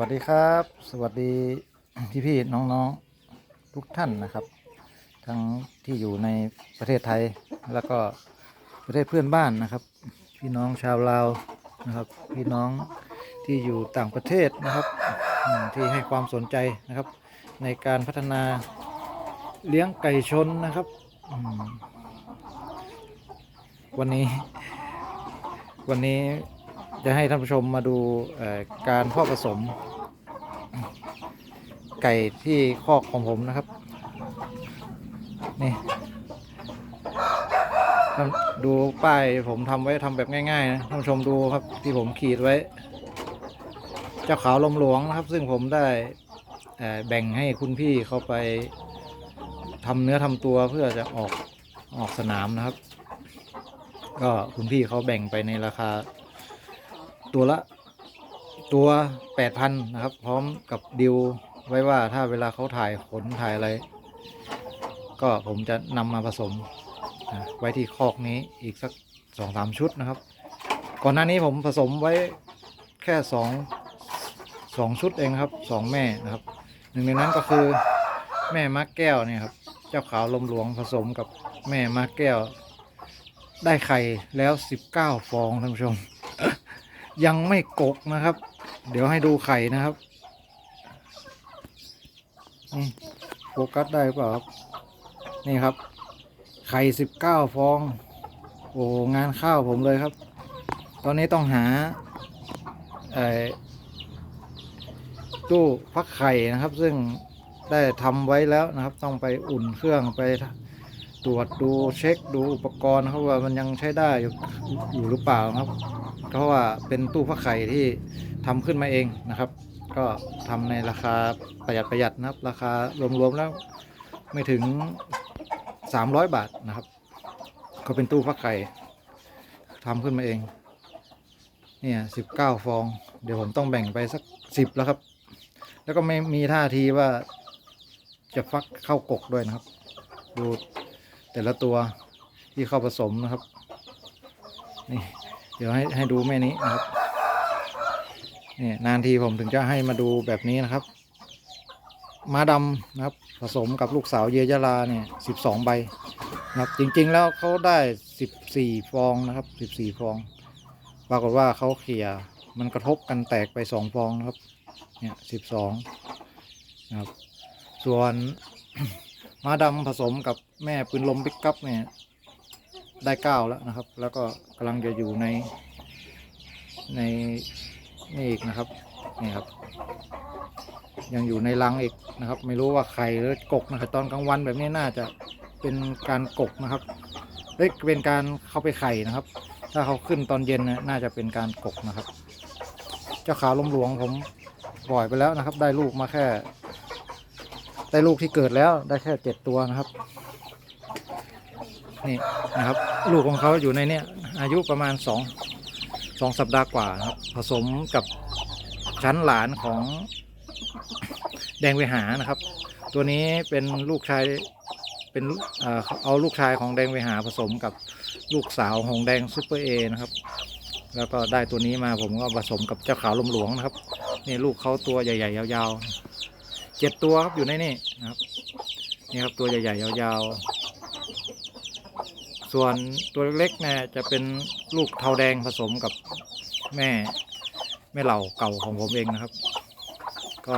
วัสดีครับ สวัสดีพี่พี่น้องๆทุกท่านนะครับ ทั้งที่อยู่ในประเทศไทยแล้วก็ประเทศเพื่อนบ้านนะครับ พี่น้องชาวลาวนะครับ พี่น้องที่อยู่ต่างประเทศนะครับที่ให้ความสนใจนะครับ ในการพัฒนาเลี้ยงไก่ชนนะครับวันนี้วันนี้ จะให้ท่านผู้ชมมาดูการพาะผสม ไก่ที่คอกของผมนะครับ นี่ดูป้ายผมทำไว้ทำแบบง่ายๆนะท่านผู้ชมดูครับที่ผมขีดไว้ เจ้าขาวลมหลวงนะครับ ซึ่งผมได้แบ่งให้คุณพี่เขาไปทำเนื้อทำตัวเพื่อจะออกออกสนามนะครับ ก็คุณพี่เขาแบ่งไปในราคา ตัวละตัวแปดพันนะครับ พร้อมกับดิวไว้ว่าถ้าเวลาเขาถ่ายขนถ่ายอะไร ก็ผมจะนำมาผสมอะไว้ที่คอกนี้อีกสักสองสามชุดนะครับ ก่อนหน้านี้ผมผสมไว้แค่สองสองชุดเองครับสองแม่นะครับ หนึ่งในนั้นก็คือแม่มักแก้วเนี่ยครับ เจ้าขาวลมหลวงผสมกับแม่มักแก้ว ได้ไข่แล้วสิบเก้าฟองท่านผู้ชม ยังไม่กกนะครับ เดี๋ยวให้ดูไข่นะครับนี่โฟกัสได้เปล่าครับนี่ครับ ไข่สิบเก้าฟอง โอ้งานข้าวผมเลยครับ ตอนนี้ต้องหาตู้พักไข่นะครับ ซึ่งได้ทำไว้แล้วนะครับ ต้องไปอุ่นเครื่องไป ตรวจดูเช็คดูอุปกรณ์ครับว่ามันยังใช้ได้อยู่อยู่หรือเปล่านะครับ เพราะว่าเป็นตู้พักไข่ที่ทำขึ้นมาเองนะครับ ก็ทำในราคาประหยัดประหยัดนะครับ ราคารวมๆแล้วไม่ถึง 300 บาทนะครับ ก็เป็นตู้พักไข่ทำขึ้นมาเองเนี่ยสิบเก้าฟอง เดี๋ยวผมต้องแบ่งไปสักสิบแล้วครับ แล้วก็ไม่มีท่าทีว่าจะฟักเข้ากกด้วยนะครับ ดู แต่ละตัวที่เข้าผสมนะครับ นี่ เดี๋ยวให้ให้ดูแม่นี้นะครับนี่นานทีผมถึงจะให้มาดูแบบนี้นะครับ ม้าดำนะครับ ผสมกับลูกสาวเยยลาเนี่ยสิบสองใบนะครับ จริง ๆ แล้วเขาได้สิบสี่ฟองนะครับสิบสี่ฟอง ปรากฏว่าเขาเขี่ยมันกระทบกันแตกไปสองฟองนะครับ เนี่ยสิบสองนะครับ ส่วน ม้าดำผสมกับแม่ปืนลมปิกกัพเนี่ยได้เก้าแล้วนะครับ แล้วก็กำลังจะอยู่ในในนี่อีกนะครับนี่ครับ ยังอยู่ในรังอีกนะครับ ไม่รู้ว่าไข่หรือกกนะครับตอนกลางวันแบบนี้น่าจะเป็นการกกนะครับเอ้ยเป็นการเข้าไปไข่นะครับ ถ้าเขาขึ้นตอนเย็นนะน่าจะเป็นการกกนะครับ เจ้าขาวลมหลวงผมปล่อยไปแล้วนะครับ ได้ลูกมาแค่ ได้ลูกที่เกิดแล้วได้แค่เจ็ดตัวนะครับ นี่นะครับ ลูกของเขาอยู่ในเนี้ยอายุประมาณสองสองสัปดาห์กว่านะครับ ผสมกับชั้นหลานของแดงเวหานะครับ ตัวนี้เป็นลูกชายเป็นเอ่อเอาลูกชายของแดงเวหาผสมกับลูกสาวของแดงซูเปอร์เอนะครับ แล้วก็ได้ตัวนี้มาผมก็ผสมกับเจ้าขาวลมหลวงนะครับ นี่ลูกเขาตัวใหญ่ ๆ ยาว ๆ เจ็ดตัวครับอยู่ในนี่นะครับนี่ครับตัวใหญ่ๆยาวๆ ส่วนตัวเล็กๆเนี่ยจะเป็นลูกเทาแดงผสมกับแม่แม่เหล่าเก่าของผมเองนะครับ ก็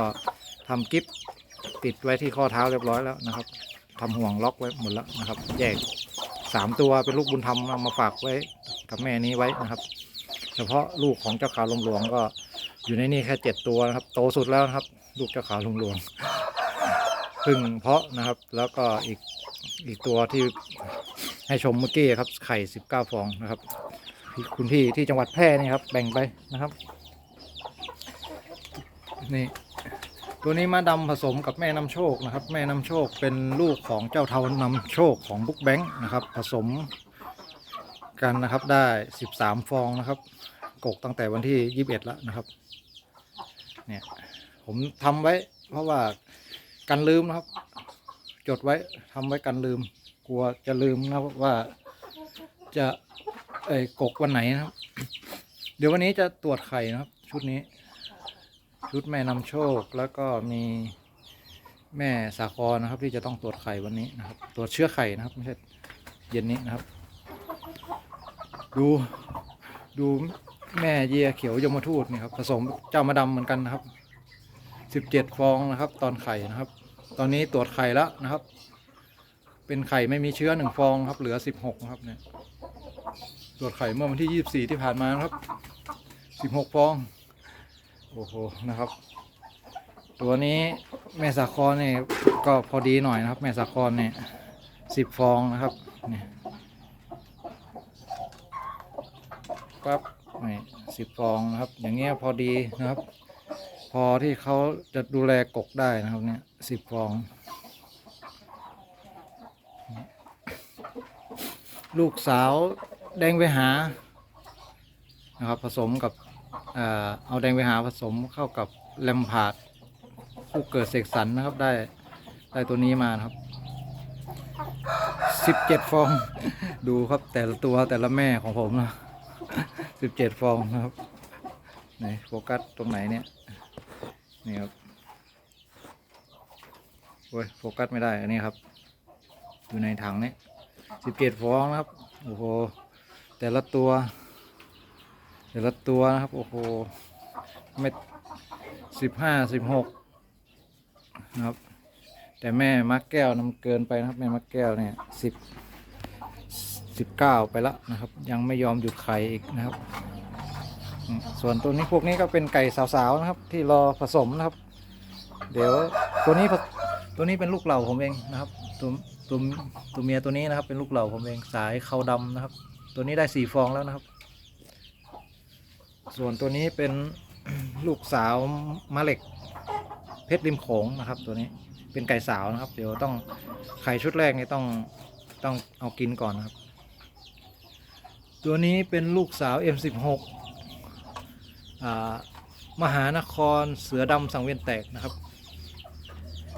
ทำกิฟติดไว้ที่ข้อเท้าเรียบร้อยแล้วนะครับทำห่วงล็อกไว้หมดแล้วนะครับ แยกสามตัวเป็นลูกบุญธรรมเอามาฝากไว้กับแม่นี้ไว้นะครับ เฉพาะลูกของเจ้าขาวลมหลวงก็อยู่ในนี่แค่เจ็ดตัวนะครับ โตสุดแล้วนะครับ ลูกเจ้าขาวลมหลวงเพึ่งเพาะนะครับ แล้วก็อีกอีกตัวที่ให้ชมเมื่อกี้ครับ ไข่สิบเก้าฟองนะครับ คุณพี่ที่จังหวัดแพร่นี่ครับ แบ่งไปนะครับ นี่ ตัวนี้มาดำผสมกับแม่น้ำโชคนะครับ แม่น้ำโชคเป็นลูกของเจ้าเทานำโชคของบุ๊กแบงค์นะครับ ผสมกันนะครับได้สิบสามฟองนะครับ กกตั้งแต่วันที่ยี่สิบเอ็ดแล้วนะครับ เนี่ย ผมทำไว้ เพราะว่ากันลืมนะครับ จดไว้ทำไว้กันลืม กลัวจะลืมนะว่าจะเอ้กกวันไหนนะครับ เดี๋ยววันนี้จะตรวจไข่นะครับ ชุดนี้ ชุดแม่นำโชคแล้วก็มีแม่สาครนะครับ ที่จะต้องตรวจไข่วันนี้นะครับ ตรวจเชื้อไข่นะครับไม่ใช่เย็นนี้นะครับ ดูดูแม่เยียเขียวยมทูตนี่ครับผสมเจ้ามาดำเหมือนกันนะครับ สิบเจ็ดฟองนะครับ ตอนไข่นะครับ ตอนนี้ตรวจไข่แล้วนะครับ เป็นไข่ไม่มีเชื้อหนึ่งฟองครับ เหลือสิบหกครับเนี่ยตรวจไข่เมื่อวันที่ยี่สิบสี่ที่ผ่านมานะครับสิบหกฟอง โอ้โหนะครับ ตัวนี้แม่สาครเนี่ยก็พอดีหน่อยนะครับ แม่สาครเนี่ยสิบฟองนะครับเนี่ยปั๊บนี่สิบฟองนะครับ อย่างเงี้ยพอดีนะครับ พอที่เขาจะดูแลกกได้นะครับเนี่ยสิบฟอง ลูกสาวแดงไปหานะครับผสมกับเอาแดงไปหาผสมเข้ากับแลมพาดคู่เกิดเสกสรรนะครับได้ได้ตัวนี้มานะครับสิบเจ็ดฟอง ดูครับแต่ละตัวแต่ละแม่ของผมนะสิบเจ็ดฟองนะครับไหนโฟกัสตรงไหนเนี่ย นี่ครับโอ้ยโฟกัสไม่ได้อันนี้ครับ อยู่ในถังนี้สิบเจ็ดฟองนะครับ โอ้โห แต่ละตัว แต่ละตัวนะครับ โอ้โหไม่สิบห้าสิบหกนะครับ แต่แม่มักแก้วนำเกินไปนะครับ แม่มักแก้วเนี่ยสิบสิบเก้าไปแล้วนะครับ ยังไม่ยอมหยุดไข่อีกนะครับ ส่วนตัวนี้พวกนี้ก็เป็นไก่สาวๆนะครับ ที่รอผสมนะครับ เดี๋ยวตัวนี้ตัวนี้เป็นลูกเหล่าผมเองนะครับ ตัวตัวตัวเมียตัวนี้นะครับ เป็นลูกเหล่าผมเองสายเขาดำนะครับ ตัวนี้ได้สี่ฟองแล้วนะครับ ส่วนตัวนี้เป็นลูกสาวมะเหล็ก เพชรริมโขงนะครับ ตัวนี้เป็นไก่สาวนะครับ เดี๋ยวต้องไข่ชุดแรกนี่ต้องต้องเอากินก่อนนะครับ ตัวนี้เป็นลูกสาว M16 มหานครเสือดำสังเวียนแตกนะครับ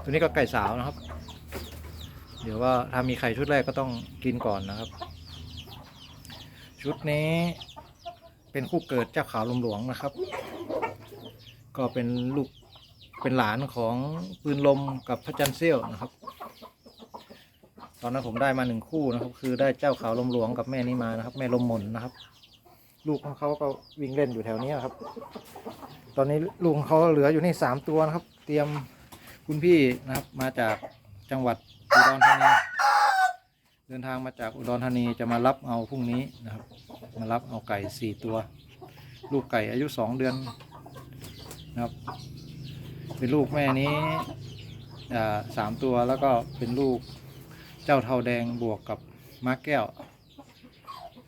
ตัวนี้ก็ไก่สาวนะครับ เดี๋ยวว่าถ้ามีไข่ชุดแรกก็ต้องกินก่อนนะครับ ชุดนี้เป็นคู่เกิดเจ้าขาวลมหลวงนะครับ ก็เป็นลูกเป็นหลานของปืนลมกับพระจันทร์เซี่ยวนะครับ ตอนนั้นผมได้มาหนึ่งคู่นะครับ คือได้เจ้าขาวลมหลวงกับแม่นี้มานะครับ แม่ลมหมนนะครับ ลูกของเขาก็วิ่งเล่นอยู่แถวนี้ครับ ตอนนี้ลูกของเขาเหลืออยู่นี่สามตัวนะครับ เตรียมคุณพี่นะครับ มาจากจังหวัดอุดรธานี เดินทางมาจากอุดรธานีจะมารับเอาพรุ่งนี้นะครับ มารับเอาไก่สี่ตัว ลูกไก่อายุสองเดือนนะครับ เป็นลูกแม่นี้อ่าสามตัวแล้วก็เป็นลูกเจ้าเทาแดงบวกกับม้าแก้ว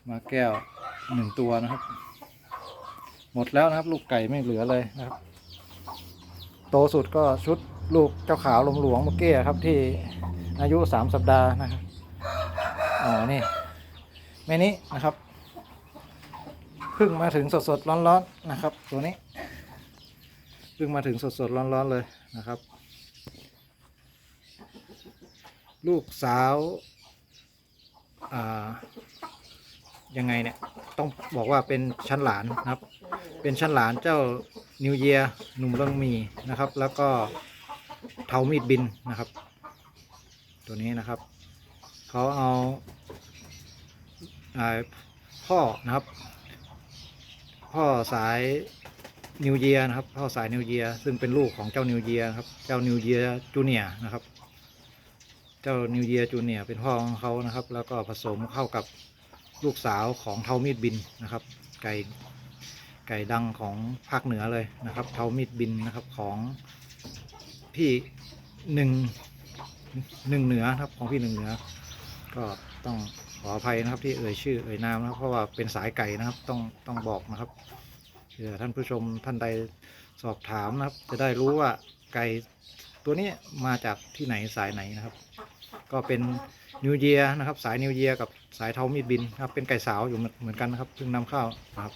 ม้าแก้ว หนึ่งตัวนะครับ หมดแล้วนะครับ ลูกไก่ไม่เหลือเลยนะครับ โตสุดก็ชุดลูกเจ้าขาวลมหลวงเมื่อกี้ครับ ที่อายุสามสัปดาห์นะครับอ๋อนี่แม่นี้นะครับเพิ่งมาถึงสดสดๆร้อนๆนะครับ ตัวนี้เพิ่งมาถึงสดสดๆร้อนๆเลยนะครับ ลูกสาวอ่า ยังไงเนี่ยต้องบอกว่าเป็นชั้นหลานนะครับ เป็นชั้นหลานเจ้านิวเยียหนุ่มเรื่องมีนะครับ แล้วก็เทามีดบินนะครับ ตัวนี้นะครับเขาเอาอาพ่อนะครับ พ่อสายนิวเยียนะครับพ่อสายนิวเยียซึ่งเป็นลูกของเจ้านิวเยียครับ เจ้านิวเยียจูเนียนะครับ เจ้านิวเยียจูเนียเป็นพ่อของเขานะครับ แล้วก็ผสมเข้ากับ ลูกสาวของเทามีดบินนะครับ ไก่ไก่ดังของภาคเหนือเลยนะครับ เทามีดบินนะครับของพี่หนึ่งหนึ่งเหนือครับของพี่หนึ่งเหนือ ก็ต้องขออภัยนะครับที่เอ่ยชื่อเอ่ยนามนะครับเพราะว่าเป็นสายไก่นะครับต้องต้องบอกนะครับเผื่อท่านผู้ชมท่านใดสอบถามนะครับ จะได้รู้ว่าไก่ตัวนี้มาจากที่ไหนสายไหนนะครับ ก็เป็น นิวเยียนะครับ สายนิวเยียกับสายเทามีดบินครับ เป็นไก่สาวอยู่เหมือนกันนะครับเพิ่งนำเข้านะครับ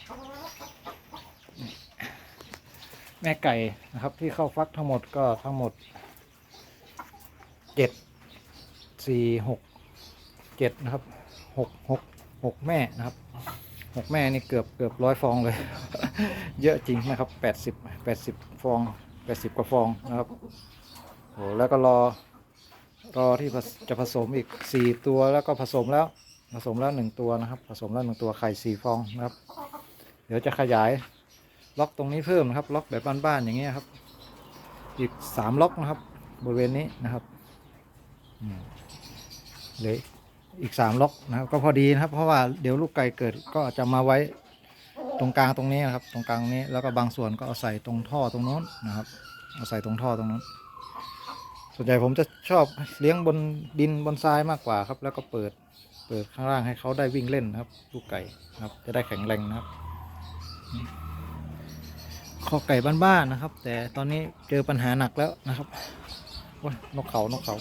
แม่ไก่นะครับที่เข้าฟักทั้งหมดก็ทั้งหมดเจ็ดสี่หกเจ็ดนะครับหกหกหกแม่นะครับหกแม่นี่เกือบเกือบร้อยฟองเลย เยอะจริงนะครับแปดสิบแปดสิบฟองแปดสิบกว่าฟองนะครับโอ้แล้วก็รอ รอที่จะผสมอีกสี่ตัวแล้วก็ผสมแล้วผสมแล้วหนึ่งตัวนะครับ ผสมแล้วหนึ่งตัวไข่สี่ฟองนะครับ เดี๋ยวจะขยายล็อกตรงนี้เพิ่มนะครับ ล็อกแบบบ้านๆอย่างเงี้ยครับ อีกสามล็อกนะครับ บริเวณนี้นะครับอืมเหลยอีกสามล็อกนะครับก็พอดีนะครับ เพราะว่าเดี๋ยวลูกไก่เกิดก็จะมาไว้ตรงกลางตรงนี้นะครับ ตรงกลางนี้แล้วก็บางส่วนก็เอาใส่ตรงท่อตรงโน้นนะครับ เอาใส่ตรงท่อตรงโน้น ส่วนใหญ่ผมจะชอบเลี้ยงบนดินบนทรายมากกว่าครับ แล้วก็เปิดเปิดข้างล่างให้เขาได้วิ่งเล่นนะครับลูกไก่ครับ จะได้แข็งแรงนะครับข้อไก่บ้านๆนะครับ แต่ตอนนี้เจอปัญหาหนักแล้วนะครับโอ้ยนกเขานกเขา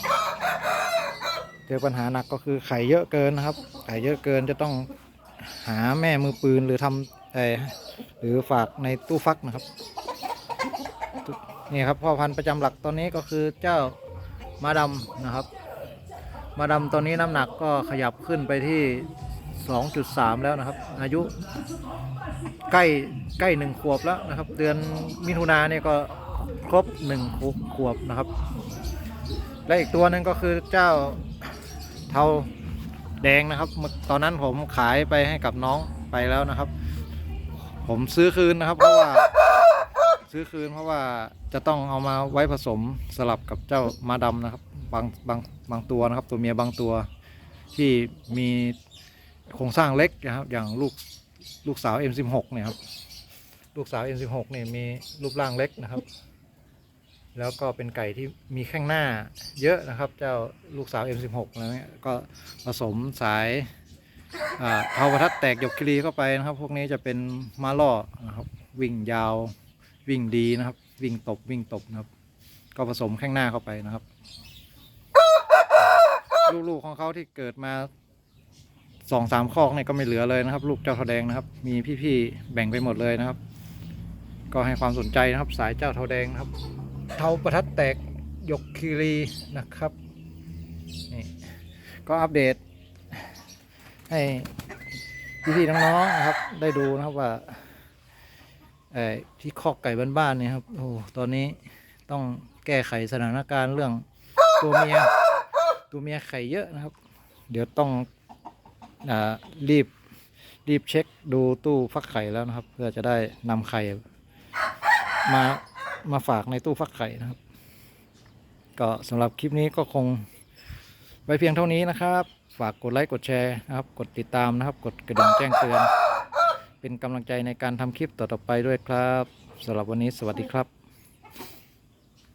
เจอปัญหาหนักก็คือไข่เยอะเกินนะครับไข่เยอะเกินจะต้องหาแม่มือปืนหรือทำเออหรือฝากในตู้ฟักนะครับนี่ครับพ่อพันธุ์ประจำหลักตอนนี้ก็คือเจ้า มาดำนะครับ มาดำตอนนี้น้ำหนักก็ขยับขึ้นไปที่ 2.3 แล้วนะครับ อายุใกล้ใกล้หนึ่งขวบแล้วนะครับ เดือนมิถุนาเนี่ยก็ครบหนึ่งขวบนะครับ และอีกตัวนึงก็คือเจ้าเทาแดงนะครับเมื่อตอนนั้นผมขายไปให้กับน้องไปแล้วนะครับ ผมซื้อคืนนะครับเพราะว่า ซื้อคืนเพราะว่าจะต้องเอามาไว้ผสมสลับกับเจ้ามาดำนะครับบางบางบางตัวนะครับ ตัวเมียบางตัวที่มีโครงสร้างเล็กนะครับอย่างลูกลูกสาว M16 เนี่ยครับลูกสาว M16 เนี่ยมีรูปร่างเล็กนะครับ แล้วก็เป็นไก่ที่มีแข้งหน้าเยอะนะครับ เจ้าลูกสาว M16 แล้วเนี่ยก็ผสมสายเทาประทัดแตกหยกคลีเข้าไปนะครับ พวกนี้จะเป็นมาล่อนะครับวิ่งยาว วิ่งดีนะครับ วิ่งตบวิ่งตบนะครับ ก็ผสมข้างหน้าเข้าไปนะครับ ลูกๆของเขาที่เกิดมาสองสามคอกเนี่ยก็ไม่เหลือเลยนะครับ ลูกเจ้าเทาแดงนะครับ มีพี่ๆแบ่งไปหมดเลยนะครับ ก็ให้ความสนใจนะครับ สายเจ้าเทาแดงนะครับ เทาประทัดแตกยกคีรีนะครับนี่ก็อัปเดตให้พี่ๆน้องๆนะครับ ได้ดูนะครับว่า ที่คอกไก่บ้านๆเนี่ยครับโอ้ตอนนี้ต้องแก้ไขสถานการณ์เรื่องตัวเมียตัวเมียไข่เยอะนะครับ เดี๋ยวต้องอรีบรีบเช็คดูตู้ฟักไข่แล้วนะครับ เพื่อจะได้นำไข่มามาฝากในตู้ฟักไข่นะครับ ก็สำหรับคลิปนี้ก็คงไว้เพียงเท่านี้นะครับ ฝากกดไลค์กดแชร์นะครับ กดติดตามนะครับ กดกระดิ่งแจ้งเตือน เป็นกำลังใจในการทำคลิปต่อๆไปด้วยครับสำหรับวันนี้สวัสดีครับ